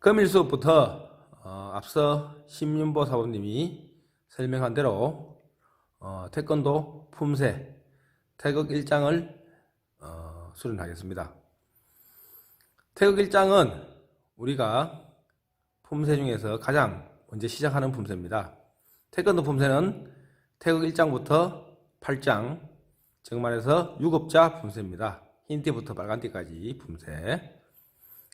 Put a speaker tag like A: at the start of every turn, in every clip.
A: 금일 수업부터 어, 앞서 심윤보 사범님이 설명한 대로 어, 태권도 품새 태극 일장을 어, 수련하겠습니다. 태극 일장은 우리가 품새 중에서 가장 먼저 시작하는 품새입니다. 태권도 품새는 태극 1장부터 8장, 즉 말해서 6업자 품새입니다. 흰 띠부터 빨간 띠까지 품새.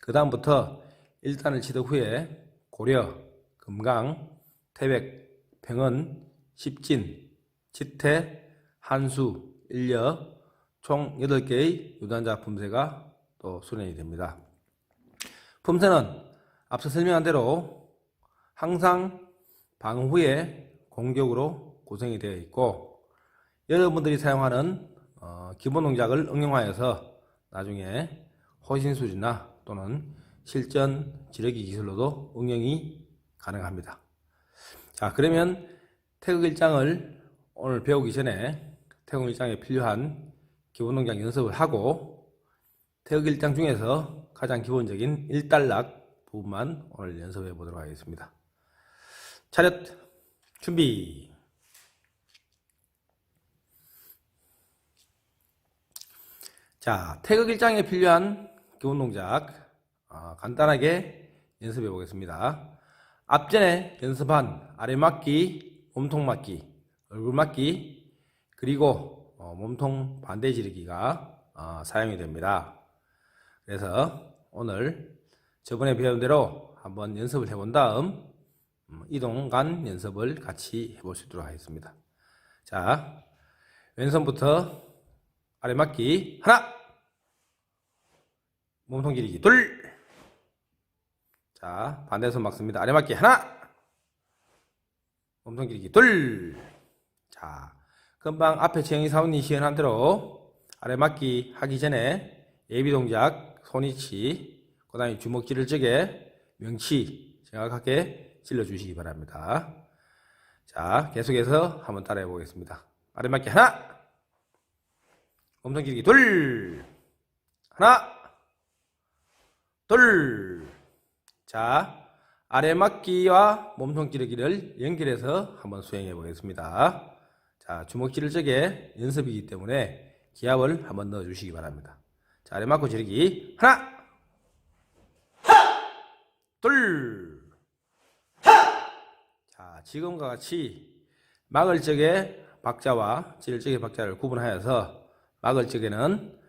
A: 그 다음부터 1단을 치던 후에 고려, 금강, 태백, 병은, 십진, 지태, 한수, 일려, 총 8개의 유단자 품새가 또 수련이 됩니다. 품새는 앞서 설명한 대로 항상 방어 후에 공격으로 구성이 되어 있고 여러분들이 사용하는 어, 기본 동작을 응용하여서 나중에 호신수지나 또는 실전 지르기 기술로도 응용이 가능합니다. 자 그러면 태극 일장을 오늘 배우기 전에 태극 일장에 필요한 기본 동작 연습을 하고 태극 일장 중에서 가장 기본적인 일단락 부분만 오늘 연습해 보도록 하겠습니다. 차렷 준비 자 태극 일장에 필요한 기본 동작 어, 간단하게 연습해 보겠습니다. 앞전에 연습한 아래 맞기 몸통 맞기 얼굴 맞기 그리고 어, 몸통 반대 지르기가 어, 사용이 됩니다. 그래서 오늘 저번에 배운 대로 한번 연습을 해본 다음 음, 이동 간 연습을 같이 해볼 수 있도록 하겠습니다. 자, 왼손부터 아래 맞기 하나, 몸통 길이기 둘, 자 반대손 막습니다. 아래 맞기 하나, 몸통 길이기 둘, 자 금방 앞에 최영희 사원님 시연한 대로 아래 맞기 하기 전에 예비 동작 손위치, 그 다음에 주먹질을 적에 명치 정확하게 찔러주시기 바랍니다. 자, 계속해서 한번 따라해 보겠습니다. 아래맞기 하나, 몸통 길기 둘, 하나, 둘. 자, 아래맞기와 몸통 찌르기를 연결해서 한번 수행해 보겠습니다. 자, 주먹질을 적에 연습이기 때문에 기압을 한번 넣어 주시기 바랍니다. 자, 아래맞고 지르기. 하나, 둘, 자, 지금과 같이 막을 적의 박자와 찌를 적의 박자를 구분하여서 막을 적에는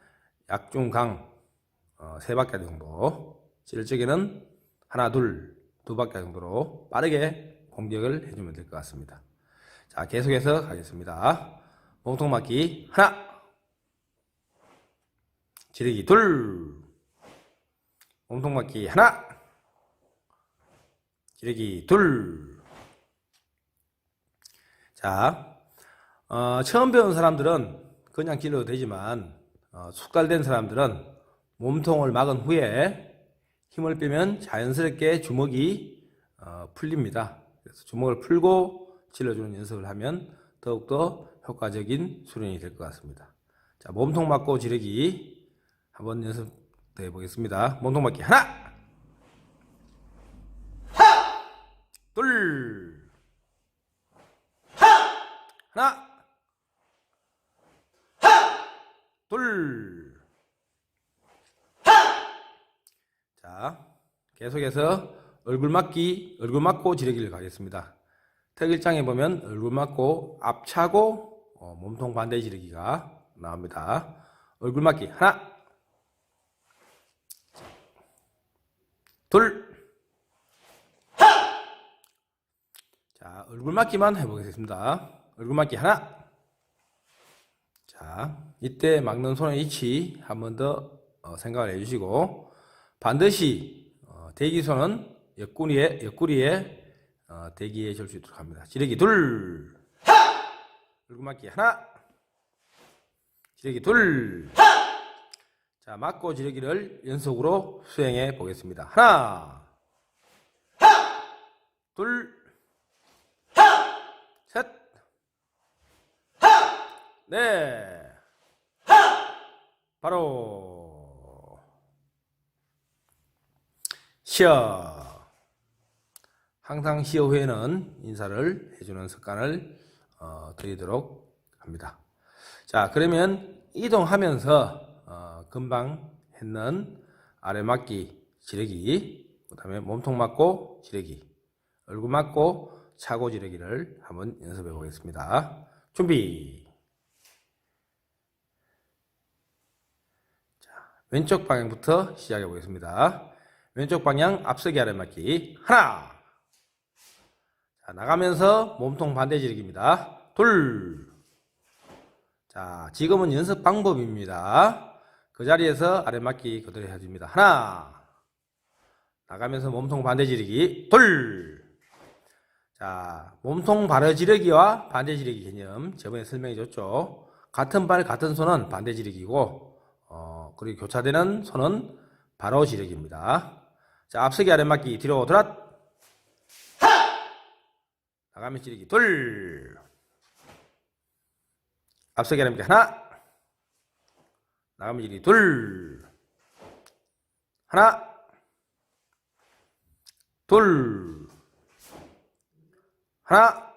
A: 약중강 어, 세 박자 정도, 찌를 적에는 하나, 둘, 두 박자 정도로 빠르게 공격을 해주면 될 것 같습니다. 자, 계속해서 가겠습니다. 몸통 맞기 하나, 지르기 둘, 몸통 맞기 하나, 지르기 둘. 자, 어, 처음 배운 사람들은 그냥 길러도 되지만 어, 숙달된 사람들은 몸통을 막은 후에 힘을 빼면 자연스럽게 주먹이 어, 풀립니다. 그래서 주먹을 풀고 질러주는 연습을 하면 더욱더 효과적인 수련이 될 것 같습니다. 자, 몸통 맞고 지르기 한번 연습 더 해보겠습니다. 몸통 맞기 하나, 둘, 하나, 둘. 자, 계속해서 얼굴 맞기, 얼굴 맞고 지르기를 가겠습니다. 특일장에 보면 얼굴 맞고 앞차고 어, 몸통 반대 지르기가 나옵니다. 얼굴 맞기 하나, 둘. 자, 얼굴 맞기만 해보겠습니다. 얼굴 맞기 하나. 자, 이때 막는 손의 위치 한 번 더 생각을 해주시고 반드시 어, 대기손은 옆구리에 옆구리에 어, 대기해 줄수 있도록 합니다. 지르기 둘, 얼굴 맞기 하나, 지르기 둘. 자, 맞고 지르기를 연속으로 수행해 보겠습니다. 하나, 둘, 셋, 넷. 바로 시작. 항상 시어 후에는 인사를 해주는 습관을 어, 들이도록 합니다. 자, 그러면 이동하면서 어, 금방 했는 아래 맞기, 지르기, 그 다음에 몸통 맞고 지르기, 얼굴 맞고 차고 지르기를 한번 연습해 보겠습니다. 준비! 자, 왼쪽 방향부터 시작해 보겠습니다. 왼쪽 방향 앞서기 아래 맞기 하나 자, 나가면서 몸통 반대 지르기입니다. 둘 자, 지금은 연습 방법입니다. 그 자리에서 아래 맞기 그대로 해야 됩니다. 하나. 나가면서 몸통 반대 지르기. 둘. 자, 몸통 바로 지르기와 반대 지르기 개념 저번에 설명해 줬죠. 같은 발, 같은 손은 반대 지르기고, 어, 그리고 교차되는 손은 바로 지르기입니다. 자, 앞서기 아래 맞기 뒤로 돌아. 나가면 지르기. 둘. 앞서기 하랍니다. 하나. 나가면 지르기. 둘. 하나. 둘. 하나.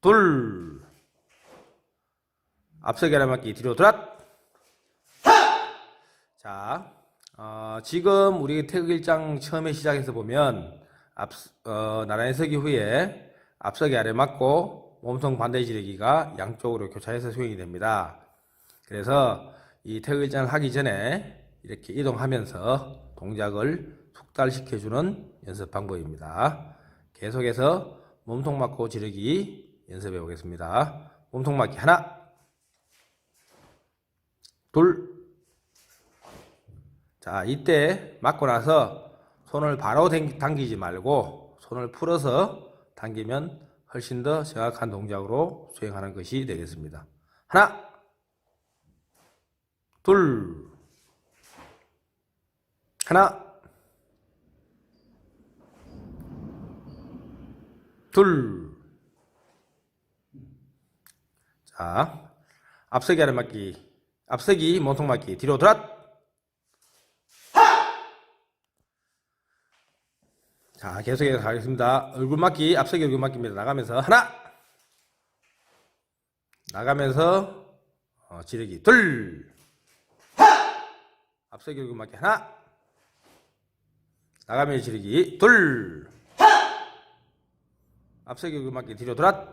A: 둘. 앞서기 하나 맞기 뒤로 돌아. 자, 어, 지금 우리 태극 일장 처음에 시작해서 보면 앞, 어, 나란히 서기 후에 앞서기 아래 맞고 몸통 반대 지르기가 양쪽으로 교차해서 수행이 됩니다. 그래서 이 태극 일장을 하기 전에 이렇게 이동하면서 동작을 숙달시켜주는 연습 방법입니다. 계속해서 몸통 맞고 지르기 연습해 보겠습니다. 몸통 맞기 하나, 둘, 자, 이때 맞고 나서 손을 바로 당- 당기지 말고 손을 풀어서 당기면 훨씬 더 정확한 동작으로 수행하는 것이 되겠습니다. 하나, 둘, 하나, 둘. 자, 앞서기 아래 맞기, 앞서기 몸통 맞기, 뒤로 돌아. 자, 계속해서 가겠습니다. 얼굴 맞기, 앞서기 얼굴 맞기입니다. 나가면서 하나, 나가면서 어, 지르기 둘, 앞서기 얼굴 맞기 하나, 나가면서 지르기 둘, 앞서기 얼굴 맞기 뒤로 돌아.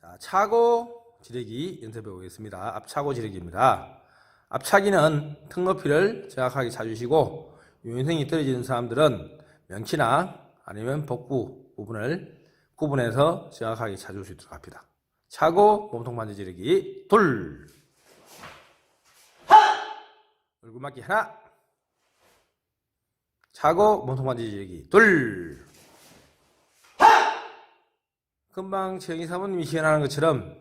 A: 자, 차고 지르기 연습해 보겠습니다. 앞차고 지르기입니다. 앞차기는 턱 높이를 정확하게 차주시고 유연성이 떨어지는 사람들은 명치나 아니면 복부 부분을 구분해서 정확하게 찾을 수 있도록 합니다. 차고 몸통 반지 지르기 둘. 얼굴 맞기 하나. 차고 몸통 반지 지르기 둘. 금방 최영희 사모님이 시연하는 것처럼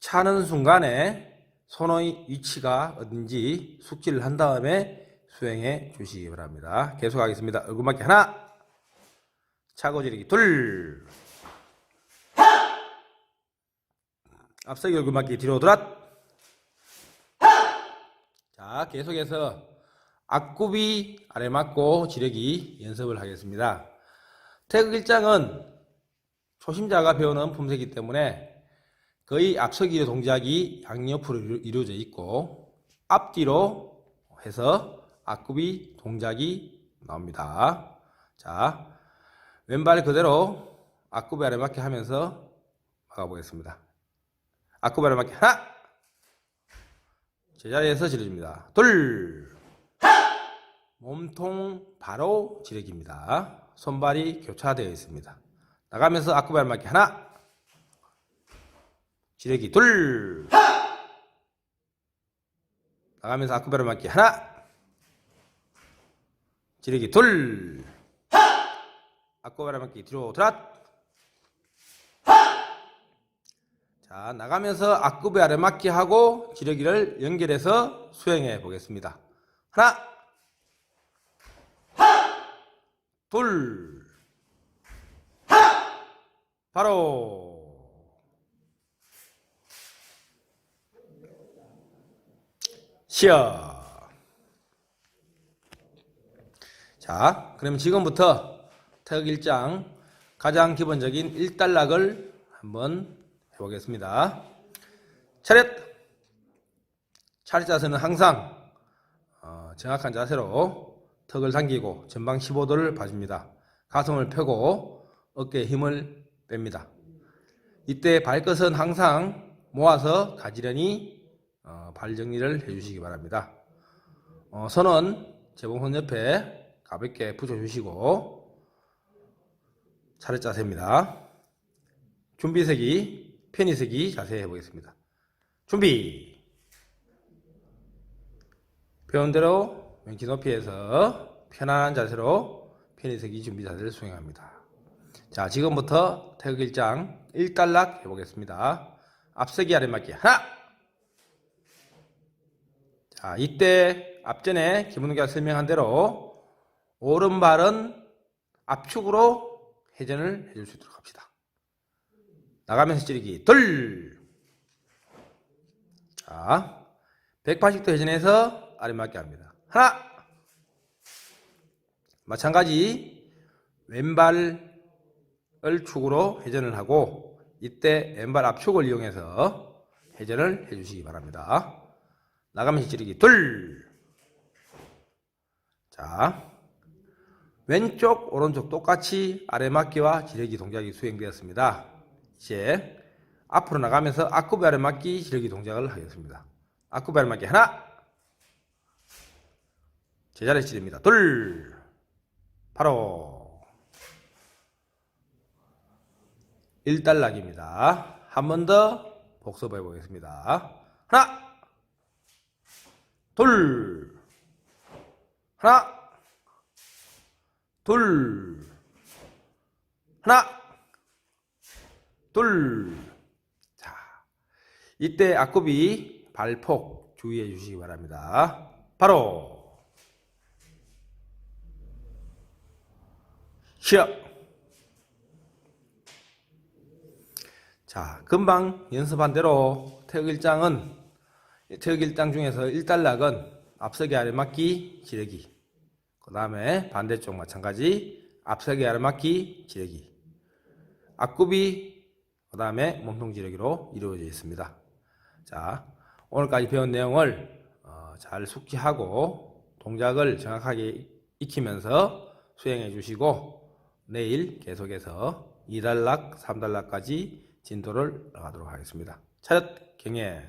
A: 차는 순간에 손의 위치가 어딘지 숙지를 한 다음에 수행해 주시기 바랍니다. 계속하겠습니다. 얼굴 맞기 하나, 차고 지르기 둘, 앞서기 얼굴 맞기 뒤로 돌아. 자, 계속해서 앞굽이 아래 맞고 지르기 연습을 하겠습니다. 태극 일장은 초심자가 배우는 품새이기 때문에 거의 앞서기 동작이 양옆으로 이루- 이루어져 있고 앞뒤로 해서 앞굽이 동작이 나옵니다. 자, 왼발 그대로 앞굽이 아래 맞게 하면서 막아보겠습니다. 앞굽이 아래 맞게 하나! 제자리에서 지르줍니다. 둘! 몸통 바로 지르기입니다. 손발이 교차되어 있습니다. 나가면서 앞굽이 아래 맞게 하나! 지르기 둘! 나가면서 앞굽이 아래 맞게 하나! 지르기 둘 앞구바라 맞기 뒤로 돌아 자 나가면서 앞구배 아래 맞기 하고 지르기를 연결해서 수행해 보겠습니다. 하나. 둘 바로. 시작 자, 그럼 지금부터 태극 일장 가장 기본적인 일단락을 한번 해보겠습니다. 차렷! 차렷 자세는 항상 어, 정확한 자세로 턱을 당기고 전방 15도를 봐줍니다. 가슴을 펴고 어깨에 힘을 뺍니다. 이때 발끝은 항상 모아서 가지런히 어, 발 정리를 해주시기 바랍니다. 어, 손은 재봉선 옆에 가볍게 붙여주시고 차례 자세입니다. 준비세기, 편의세기 자세 해보겠습니다. 준비! 배운 대로 왼키 높이에서 편안한 자세로 편의세기 준비 자세를 수행합니다. 자, 지금부터 태극 일장 1단락 해보겠습니다. 앞서기 아래맞기 하나! 자, 이때 앞전에 김은우가 설명한 대로 오른발은 압축으로 회전을 해줄 수 있도록 합시다. 나가면서 찌르기 둘! 자, 180도 회전해서 아래맞기 합니다. 하나! 마찬가지 왼발을 축으로 회전을 하고 이때 왼발 압축을 이용해서 회전을 해주시기 바랍니다. 나가면서 찌르기 둘. 자, 왼쪽 오른쪽 똑같이 아래맞기와 지르기 동작이 수행되었습니다. 이제 앞으로 나가면서 앞구비 아래맞기 지르기 동작을 하겠습니다. 앞구비 아래맞기 하나. 제자리 찌릅니다. 둘. 바로 1단락입니다. 한 번 더 복습해 보겠습니다. 하나, 둘, 하나, 둘, 하나, 둘. 자, 이때 앞굽이 발폭 주의해 주시기 바랍니다. 바로 시작. 자, 금방 연습한 대로 태극 일장은 태극 일장 중에서 1단락은 앞서기 아래맞기 지르기 그 다음에 반대쪽 마찬가지 앞서기 아래맞기 지르기 앞굽이 그 다음에 몸통 지르기로 이루어져 있습니다. 자, 오늘까지 배운 내용을 어, 잘 숙지하고 동작을 정확하게 익히면서 수행해 주시고 내일 계속해서 2단락, 3단락까지 진도를 나가도록 하겠습니다. 차렷 경례